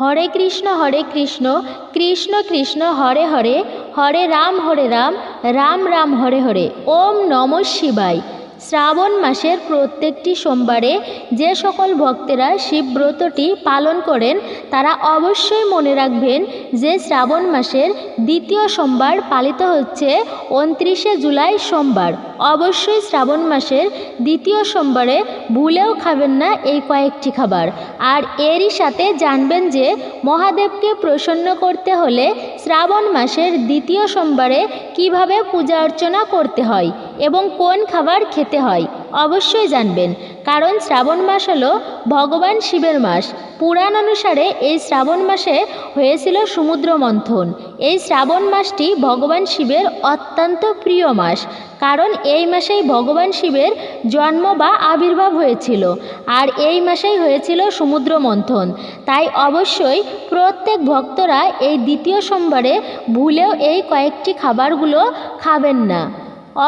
হরে কৃষ্ণ হরে কৃষ্ণ কৃষ্ণ কৃষ্ণ, হরে হরে হরে রাম হরে রাম রাম রাম, হরে হরে, ওম নম শিবায়। শ্রাবণ মাসের প্রত্যেকটি সোমবারে যে সকল ভক্তেরা শিবব্রতটি পালন করেন, তারা অবশ্যই মনে রাখবেন যে শ্রাবণ মাসের দ্বিতীয় সোমবার পালিত হচ্ছে উনত্রিশে জুলাই সোমবার। অবশ্যই শ্রাবণ মাসের দ্বিতীয় সোমবারে ভুলেও খাবেন না এই কয়েকটি খাবার। আর এরই সাথে জানবেন যে মহাদেবকে প্রসন্ন করতে হলে শ্রাবণ মাসের দ্বিতীয় সোমবারে কীভাবে পূজা অর্চনা করতে হয় এবং কোন খাবার খেতে হয়, অবশ্যই জানবেন। কারণ শ্রাবণ মাস হলো ভগবান শিবের মাস। পুরাণ অনুসারে এই শ্রাবণ মাসে হয়েছিল সমুদ্র মন্থন। এই শ্রাবণ মাসটি ভগবান শিবের অত্যন্ত প্রিয় মাস। কারণ এই মাসেই ভগবান শিবের জন্ম বা আবির্ভাব হয়েছিল। আর এই মাসেই হয়েছিল সমুদ্র মন্থন। তাই অবশ্যই প্রত্যেক ভক্তরা এই দ্বিতীয় সোমবারে ভুলেও এই কয়েকটি খাবারগুলো খাবেন না।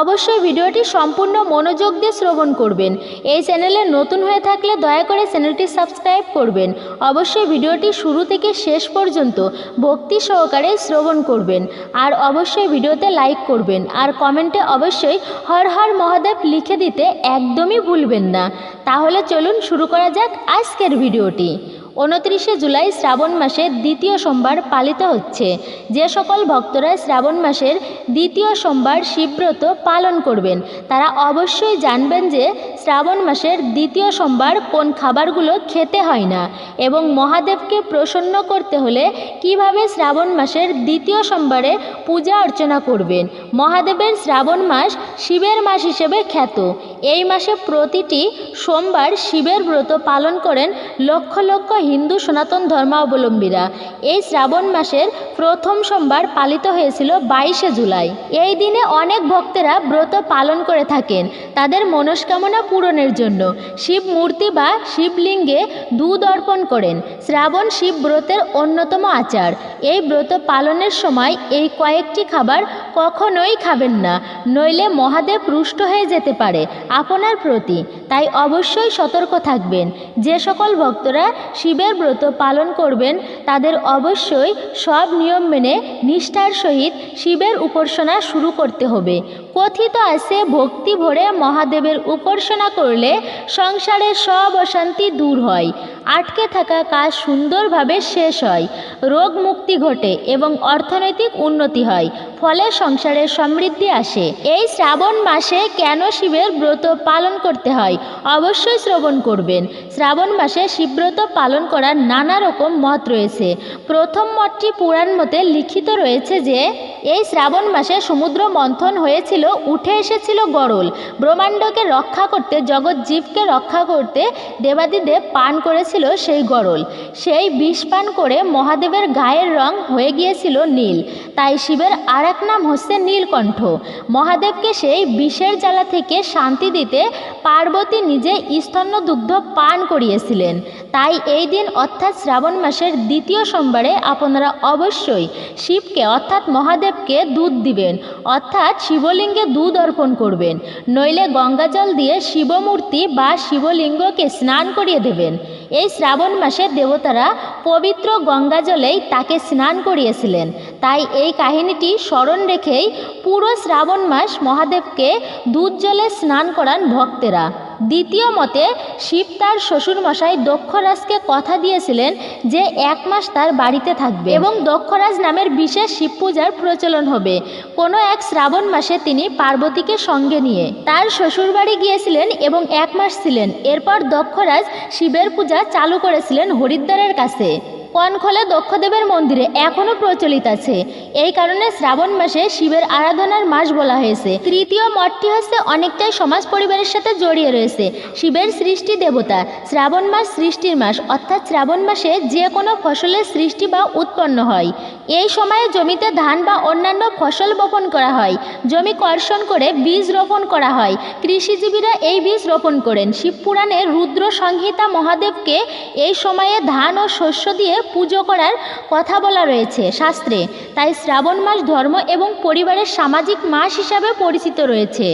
অবশ্যই ভিডিওটি সম্পূর্ণ মনোযোগ দিয়ে শ্রবণ করবেন। এই চ্যানেলে নতুন হয়ে থাকলে দয়া করে চ্যানেলটি সাবস্ক্রাইব করবেন। অবশ্যই ভিডিওটি শুরু থেকে শেষ পর্যন্ত ভক্তি সহকারে শ্রবণ করবেন। আর অবশ্যই ভিডিওতে লাইক করবেন। আর কমেন্টে অবশ্যই হর হর মহাদেব লিখে দিতে একদমই ভুলবেন না। তাহলে চলুন শুরু করা যাক আজকের ভিডিওটি। উনত্রিশে জুলাই শ্রাবণ মাসের দ্বিতীয় সোমবার পালিত হচ্ছে। যে সকল ভক্তরা শ্রাবণ মাসের দ্বিতীয় সোমবার শিবব্রত পালন করবেন, তারা অবশ্যই জানবেন যে শ্রাবণ মাসের দ্বিতীয় সোমবার কোন খাবারগুলো খেতে হয় না এবং মহাদেবকে প্রসন্ন করতে হলে কীভাবে শ্রাবণ মাসের দ্বিতীয় সোমবারে পূজা অর্চনা করবেন। মহাদেবের শ্রাবণ মাস শিবের মাস হিসেবে খ্যাত। এই মাসে প্রতিটি সোমবার শিবের ব্রত পালন করেন লক্ষ লক্ষ হিন্দু সনাতন ধর্মাবলম্বীরা এই শ্রাবণ মাসের প্রথম সোমবার পালিত হয়েছিল বাইশে জুলাই। এই দিনে অনেক ভক্তেরা ব্রত পালন করে থাকেন। তাদের মনস্কামনা পূরণের জন্য শিব মূর্তি বা শিবলিঙ্গে দুধ অর্পণ করেন। শ্রাবণ শিব ব্রতের অন্যতম আচার। এই ব্রত পালনের সময় এই কয়েকটি খাবার কখনোই খাবেন না, নইলে মহাদেব রুষ্ট হয়ে যেতে পারে আপনার প্রতি। তাই অবশ্যই সতর্ক থাকবেন। যে সকল ভক্তরা শিবের ব্রত পালন করবেন, তাদের অবশ্যই সব নিয়ম মেনে নিষ্ঠার সহিত শিবের উপাসনা শুরু করতে হবে। কথিত আছে, ভক্তি ভরে মহাদেবের উপাসনা করলে সংসারের সব অশান্তি দূর হয়। আটকে থাকা কাজ সুন্দরভাবে শেষ হয়। রোগ মুক্তি ঘটে এবং অর্থনৈতিক উন্নতি হয়, ফলে সংসারে সমৃদ্ধি আসে। এই শ্রাবণ মাসে কেন শিবের ব্রত পালন করতে হয়? অবশ্যই শ্রবণ করবেন। শ্রাবণ মাসে শিবব্রত পালন করার নানা রকম মত রয়েছে। প্রথম মতটি পুরাণ মতে লিখিত রয়েছে যে, এই শ্রাবণ মাসে সমুদ্র মন্থন হয়েছিল উঠে এসেছিল গরল। ব্রহ্মাণ্ডকে রক্ষা করতে, জগৎ জীবকে রক্ষা করতে দেবাদিদেব পান করেছিল সেই গরল। সেই বিষ পান করে মহাদেবের গায়ের রং হয়ে গিয়েছিল নীল। তাই শিবের আর এক নাম হচ্ছে নীলকণ্ঠ। মহাদেবকে সেই বিষের জ্বালা থেকে শান্তি দিতে পার্বতী নিজে স্তন্য দুগ্ধ পান করিয়েছিলেন। তাই এই দিন অর্থাৎ শ্রাবণ মাসের দ্বিতীয় সোমবারে আপনারা অবশ্যই শিবকে অর্থাৎ মহাদেবকে দুধ দিবেন, অর্থাৎ শিবলিঙ্গে দুধ অর্পণ করবেন। নইলে গঙ্গাজল দিয়ে শিবমূর্তি বা শিবলিঙ্গকে স্নান করিয়ে দেবেন। এই শ্রাবণ মাসে দেবতারা পবিত্র গঙ্গাজলেই তাকে স্নান করিয়েছিলেন। তাই এই কাহিনীটি স্মরণ রেখেই পুরো শ্রাবণ মাস মহাদেবকে দুধ জলে স্নান করান ভক্তেরা। দ্বিতীয় মতে, শিব তার শ্বশুরমশাই দক্ষরাজকে কথা দিয়েছিলেন যে এক মাস তার বাড়িতে থাকবে এবং দক্ষরাজ নামের বিশেষ শিব পূজার প্রচলন হবে। কোনো এক শ্রাবণ মাসে তিনি পার্বতীকে সঙ্গে নিয়ে তার শ্বশুরবাড়ি গিয়েছিলেন এবং এক মাস ছিলেন। এরপর দক্ষরাজ শিবের পূজা চালু করেছিলেন হরিদ্বারের কাছে। কনখলে দক্ষদেবের মন্দিরে এখনও প্রচলিত আছে। এই কারণে শ্রাবণ মাসে শিবের আরাধনার মাস বলা হয়েছে। তৃতীয় মঠটি হচ্ছে অনেকটাই সমাজ পরিবারের সাথে জড়িয়ে রয়েছে। শিবের সৃষ্টি দেবতা শ্রাবণ মাস সৃষ্টির মাস, অর্থাৎ শ্রাবণ মাসে যে কোনো ফসলের সৃষ্টি বা উৎপন্ন হয়। এই সময়ে জমিতে ধান বা অন্যান্য ফসল বপন করা হয়। জমি কর্ষণ করে বীজ রোপণ করা হয়। কৃষিজীবীরা এই বীজ রোপণ করেন। শিবপুরাণে রুদ্র সংহিতা মহাদেবকে এই সময়ে ধান ও শস্য দিয়ে পুজো করার কথা বলা রয়েছে শাস্ত্রে। তাই শ্রাবণ মাস ধর্ম এবং পরিবারের সামাজিক মাস হিসাবে পরিচিত রয়েছে।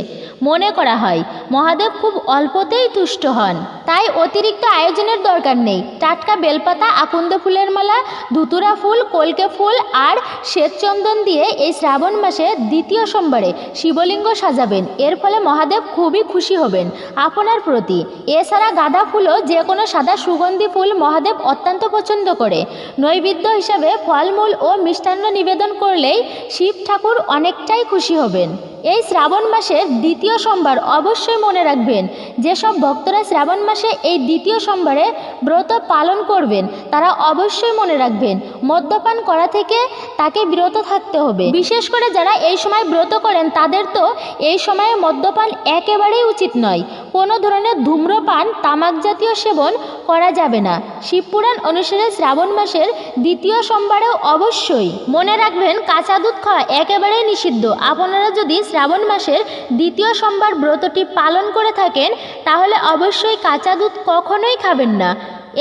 মনে করা হয়, মহাদেব খুব অল্পতেই তুষ্ট হন। তাই অতিরিক্ত আয়োজনের দরকার নেই। টাটকা বেলপাতা, আকন্দ ফুলের মালা, ধুতুরা ফুল, কলকে ফুল আর শ্বেতচন্দন দিয়ে এই শ্রাবণ মাসে দ্বিতীয় সোমবারে শিবলিঙ্গ সাজাবেন। এর ফলে মহাদেব খুবই খুশি হবেন আপনার প্রতি। এছাড়া গাঁদা ফুলও যে কোনো সাদা সুগন্ধি ফুল মহাদেব অত্যন্ত পছন্দ করে। নৈবেদ্য হিসাবে ফলমূল ও মিষ্টান্ন নিবেদন করলেই শিব ঠাকুর অনেকটাই খুশি হবেন। এই শ্রাবণ মাসের দ্বিতীয় সোমবার অবশ্যই মনে রাখবেন, যেসব ভক্তরা শ্রাবণ মাসে এই দ্বিতীয় সোমবারে ব্রত পালন করবেন, তারা অবশ্যই মনে রাখবেন, মদ্যপান করা থেকে তাকে বিরত থাকতে হবে। বিশেষ করে যারা এই সময় ব্রত করেন, তাদের তো এই সময়ে মদ্যপান একেবারেই উচিত নয়। কোনো ধরনের ধূম্রপান তামাক জাতীয় সেবন করা যাবে না। শিবপুরাণ অনুসারে শ্রাবণ মাসের দ্বিতীয় সোমবারেও অবশ্যই। মনে রাখবেন, কাঁচা দুধ খাওয়া একেবারেই নিষিদ্ধ। আপনারা যদি শ্রাবণ মাসের দ্বিতীয় সোমবার ব্রতটি পালন করে থাকেন, তাহলে অবশ্যই কাঁচা দুধ কখনোই খাবেন না।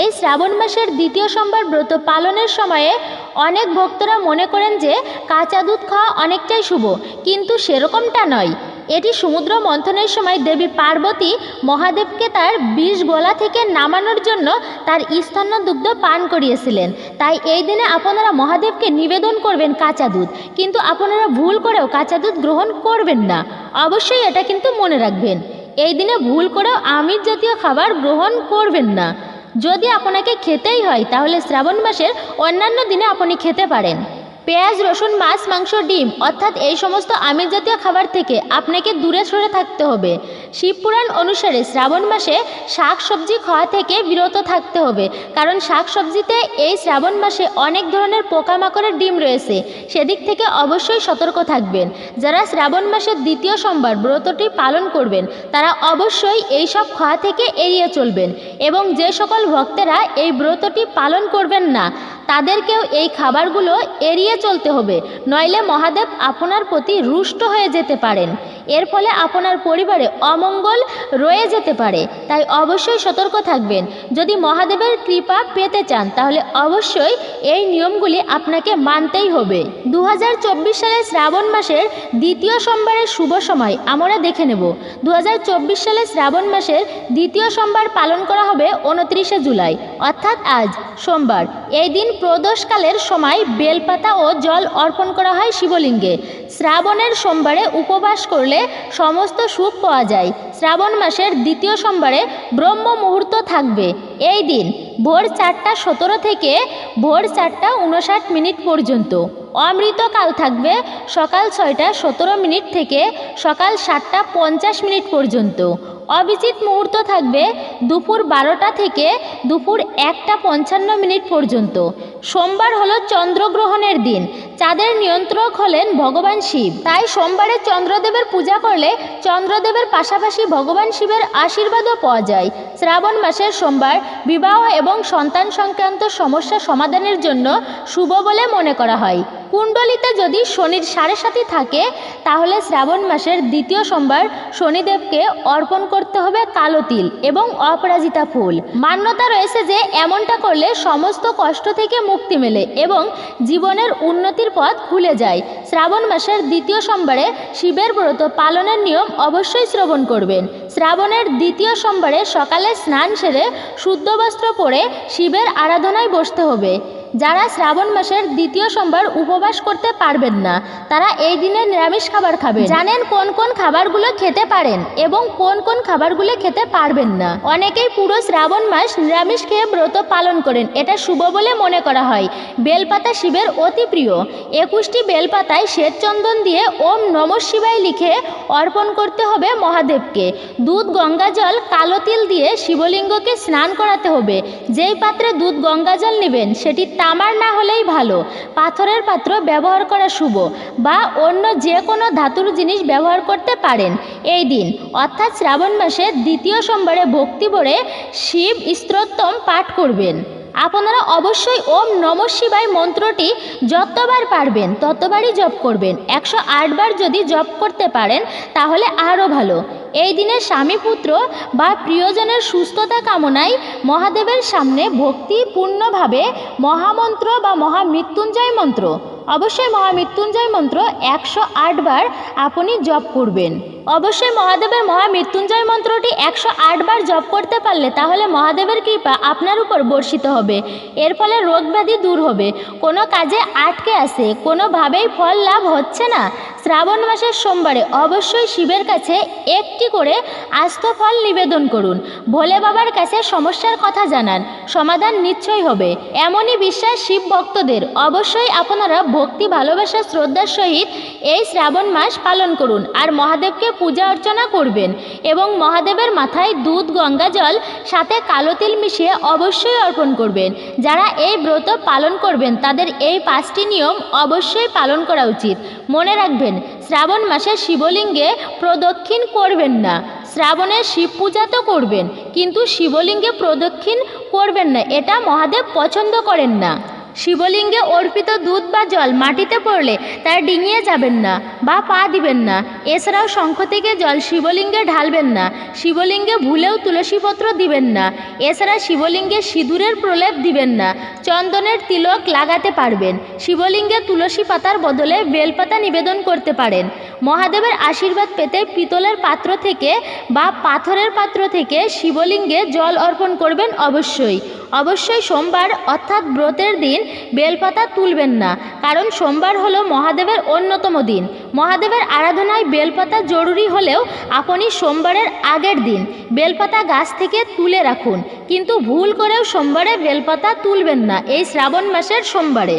এই শ্রাবণ মাসের দ্বিতীয় সোমবার ব্রত পালনের সময়ে অনেক ভক্তরা মনে করেন যে, কাঁচা দুধ খাওয়া অনেকটাই শুভ। কিন্তু সেরকমটা নয়। এটি সমুদ্র মন্থনের সময় দেবী পার্বতী মহাদেবকে তার বিষ গলা থেকে নামানোর জন্য তার স্তন্য দুগ্ধ পান করিয়েছিলেন। তাই এই দিনে আপনারা মহাদেবকে নিবেদন করবেন কাঁচা দুধ। কিন্তু আপনারা ভুল করেও কাঁচা দুধ গ্রহণ করবেন না। অবশ্যই এটা কিন্তু মনে রাখবেন। এই দিনে ভুল করেও আমিষ জাতীয় খাবার গ্রহণ করবেন না। যদি আপনাকে খেতেই হয়, তাহলে শ্রাবণ মাসের অন্যান্য দিনে আপনি খেতে পারেন। পেঁয়াজ, রসুন, মাছ, মাংস, ডিম, অর্থাৎ এই সমস্ত আমিষ জাতীয় খাবার থেকে আপনাকে দূরে সরে থাকতে হবে। শিবপুরাণ অনুসারে শ্রাবণ মাসে শাক সবজি খাওয়া থেকে বিরত থাকতে হবে, কারণ শাক সবজিতে এই শ্রাবণ মাসে অনেক ধরনের পোকামাকড়ের ডিম রয়েছে, সেদিক থেকে অবশ্যই সতর্ক থাকবেন। যারা শ্রাবণ মাসের দ্বিতীয় সোমবার ব্রতটি পালন করবেন, তারা অবশ্যই এই সব খাওয়া থেকে এড়িয়ে চলবেন এবং যে সকল ভক্তেরা এই ব্রতটি পালন করবেন না তাদেরকেও এই খাবারগুলো এড়িয়ে চলতে হবে নইলে মহাদেব আপনার প্রতি রুষ্ট হয়ে যেতে পারেন। এর ফলে আপনার পরিবারে অমঙ্গল রয়ে যেতে পারে। তাই অবশ্যই সতর্ক থাকবেন। যদি মহাদেবের কৃপা পেতে চান, তাহলে অবশ্যই এই নিয়মগুলি আপনাকে মানতেই হবে। দু সালের শ্রাবণ মাসের দ্বিতীয় সোমবারের শুভ সময় আমরা দেখে নেব। দু হাজার চব্বিশ সালে শ্রাবণ মাসের দ্বিতীয় সোমবার পালন করা হবে উনত্রিশে জুলাই, অর্থাৎ আজ সোমবার। এই দিন প্রদোষকালের সময় বেলপাতা ও জল অর্পণ করা হয় শিবলিঙ্গে। শ্রাবণের সোমবারে উপবাস করলে সমস্ত সুখ পাওয়া যায়। শ্রাবণ মাসের দ্বিতীয় সোমবারে ব্রহ্ম মুহূর্ত থাকবে। এই দিন ভোর চারটা সতেরো থেকে ভোর চারটা উনষাট মিনিট পর্যন্ত। অমৃতকাল থাকবে সকাল ছয়টা সতেরো মিনিট থেকে সকাল সাতটা পঞ্চাশ মিনিট পর্যন্ত। অভিজিৎ মুহূর্ত থাকবে দুপুর বারোটা থেকে দুপুর একটা পঞ্চান্ন মিনিট পর্যন্ত। সোমবার হলো চন্দ্রগ্রহণের দিন। চাঁদের নিয়ন্ত্রক হলেন ভগবান শিব। তাই সোমবারে চন্দ্রদেবের পূজা করলে চন্দ্রদেবের পাশাপাশি ভগবান শিবের আশীর্বাদও পাওয়া যায়। শ্রাবণ মাসের সোমবার বিবাহ এবং সন্তান সংক্রান্ত সমস্যা সমাধানের জন্য শুভ বলে মনে করা হয়। কুণ্ডলিতে যদি শনির সাড়ে সাথী থাকে, তাহলে শ্রাবণ মাসের দ্বিতীয় সোমবার শনিদেবকে অর্পণ করতে হবে কালো তিল এবং অপরাজিতা ফুল। মান্যতা রয়েছে যে, এমনটা করলে সমস্ত কষ্ট থেকে মুক্তি মেলে এবং জীবনের উন্নতির পথ খুলে যায়। শ্রাবণ মাসের দ্বিতীয় সোমবারে শিবের ব্রত পালনের নিয়ম অবশ্যই শ্রবণ করবেন। শ্রাবণের দ্বিতীয় সোমবারে সকালে স্নান সেরে শুদ্ধ বস্ত্র পরে শিবের আরাধনায় বসতে হবে। যারা শ্রাবণ মাসের দ্বিতীয় সোমবার উপবাস করতে পারবেন না, তারা এই দিনে নিরামিষ খাবার খাবেন। জানেন কোন কোন খাবারগুলো খেতে পারেন এবং কোন কোন খাবারগুলো খেতে পারবেন না। অনেকেই পুরো শ্রাবণ মাস নিরামিষ খেয়ে ব্রত পালন করেন, এটা শুভ বলে মনে করা হয়। বেলপাতা শিবের অতি প্রিয়। একুশটি বেলপাতায় শ্বেতচন্দন দিয়ে ওম নম শিবায় লিখে অর্পণ করতে হবে মহাদেবকে। দুধ গঙ্গা জল কালো তিল দিয়ে শিবলিঙ্গকে স্নান করাতে হবে। যেই পাত্রে দুধ গঙ্গা জল নেবেন, সেটি তামার না হলেই ভালো। পাথরের পাত্র ব্যবহার করা শুভ বা অন্য যে কোনো ধাতুর জিনিস ব্যবহার করতে পারেন। এই দিন, অর্থাৎ শ্রাবণ মাসের দ্বিতীয় সোমবারে ভক্তি ভরে শিব স্তোত্তম পাঠ করবেন। আপনারা অবশ্যই ওম নম শিবায় মন্ত্রটি যতবার পারবেন, ততবারই জপ করবেন। একশো আটবার যদি জপ করতে পারেন, তাহলে আরও ভালো। এই দিনে স্বামী পুত্র বা প্রিয়জনের সুস্থতা কামনায় মহাদেবের সামনে ভক্তিপূর্ণভাবে মহামন্ত্র বা মহামৃত্যুঞ্জয় মন্ত্র। অবশ্যই মহামৃত্যুঞ্জয় মন্ত্র একশো আটবার আপনি জপ করবেন। অবশ্যই মহাদেবের মহামৃত্যুঞ্জয় মন্ত্রটি একশো বার জপ করতে পারলে তাহলে মহাদেবের কৃপা আপনার উপর বর্ষিত হবে। এর ফলে রোগ ব্যাধি দূর হবে। কোনো কাজে আটকে আসে কোনোভাবেই ফল লাভ হচ্ছে না। শ্রাবণ মাসের সোমবারে অবশ্যই শিবের কাছে একটি করে আস্ত ফল নিবেদন করুন। ভোলে বাবার কাছে সমস্যার কথা জানান। সমাধান নিশ্চয়ই হবে। এমনই বিশ্বাস শিব ভক্তদের। অবশ্যই আপনারা ভক্তি, ভালোবাসা, শ্রদ্ধার সহিত এই শ্রাবণ মাস পালন করুন আর মহাদেবকে পূজা অর্চনা করবেন এবং মহাদেবের মাথায় দুধ, গঙ্গা জল, সাথে কালো তিল মিশিয়ে অবশ্যই অর্পণ করবেন। যারা এই ব্রত পালন করবেন, তাদের এই পাঁচটি নিয়ম অবশ্যই পালন করা উচিত। মনে রাখবেন শ্রাবণ মাসে শিবলিঙ্গে প্রদক্ষিণ করবেন না। শ্রাবণে শিব পূজা তো করবেন, কিন্তু শিবলিঙ্গে প্রদক্ষিণ করবেন না, এটা মহাদেব পছন্দ করেন না। শিবলিঙ্গে অর্পিত দুধ বা জল মাটিতে পড়লে তার ডিঙিয়ে যাবেন না বা পা দিবেন না। এছাড়াও শঙ্খ থেকে জল শিবলিঙ্গে ঢালবেন না। শিবলিঙ্গে ভুলেও তুলসীপত্র দিবেন না। এছাড়া শিবলিঙ্গে সিঁদুরের প্রলেপ দিবেন না। চন্দনের তিলক লাগাতে পারবেন। শিবলিঙ্গে তুলসী পাতার বদলে বেলপাতা নিবেদন করতে পারেন। মহাদেবের আশীর্বাদ পেতে পিতলের পাত্র থেকে বা পাথরের পাত্র থেকে শিবলিঙ্গে জল অর্পণ করবেন অবশ্যই। অবশ্যই সোমবার, অর্থাৎ ব্রতের দিন, বেলপাতা তুলবেন না, কারণ সোমবার হলো মহাদেবের অন্যতম দিন। মহাদেবের আরাধনায় বেলপাতা জরুরি হলেও আপনি সোমবারের আগের দিন বেলপাতা গাছ থেকে তুলে রাখুন। কিন্তু ভুল করেও সোমবারে বেলপাতা তুলবেন না, এই শ্রাবণ মাসের সোমবারে।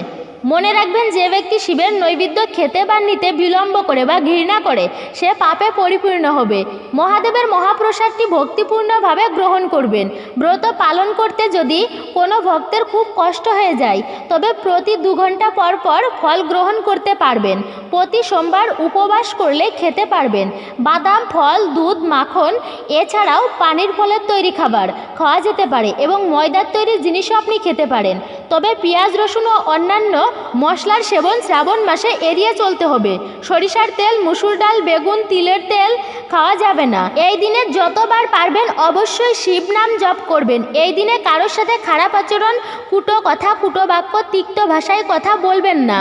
মনে রাখবেন যে ব্যক্তি শিবের নৈবেদ্য খেতে বা নিতে বিলম্ব করে বা ঘৃণা করে, সে পাপে পরিপূর্ণ হবে। মহাদেবের মহাপ্রসাদটি ভক্তিপূর্ণভাবে গ্রহণ করবেন। ব্রত পালন করতে যদি কোনো ভক্তের খুব কষ্ট হয়ে যায়, তবে প্রতি দু ঘণ্টা পর পর ফল গ্রহণ করতে পারবেন। প্রতি সোমবার উপবাস করলে খেতে পারবেন। বাদাম, ফল, দুধ, মাখন, এছাড়াও পানির ফলের তৈরি খাবার খাওয়া যেতে পারে এবং ময়দার তৈরি জিনিসও আপনি খেতে পারেন। তবে পেঁয়াজ, রসুন ও অন্যান্য মশলার সেবন শ্রাবণ মাসে এড়িয়ে চলতে হবে। সরিষার তেল, মুসুর ডাল, বেগুন, তিলের তেল খাওয়া যাবে না। এই দিনে যতবার পারবেন অবশ্যই শিব নাম জপ করবেন। এই দিনে কারোর সাথে খারাপ আচরণ, কুটো কথা, কুটো বাক্য, তিক্ত ভাষায় কথা বলবেন না।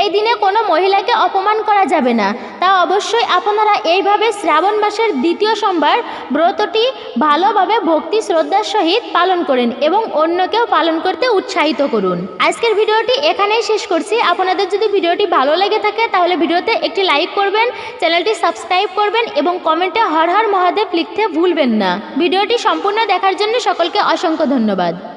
এই দিনে কোনো মহিলাকে অপমান করা যাবে না। তা অবশ্যই আপনারা এইভাবে শ্রাবণ মাসের দ্বিতীয় সোমবার ব্রতটি ভালোভাবে ভক্তি শ্রদ্ধার সহিত পালন করেন এবং অন্যকেও পালন করতে উৎসাহিত করুন। আজকের ভিডিওটি এখানেই শেষ করছি। আপনাদের যদি ভিডিওটি ভালো লেগে থাকে তাহলে ভিডিওতে একটি লাইক করবেন, চ্যানেলটি সাবস্ক্রাইব করবেন এবং কমেন্টে হর হর মহাদেব লিখতে ভুলবেন না। ভিডিওটি সম্পূর্ণ দেখার জন্য সকলকে অসংখ্য ধন্যবাদ।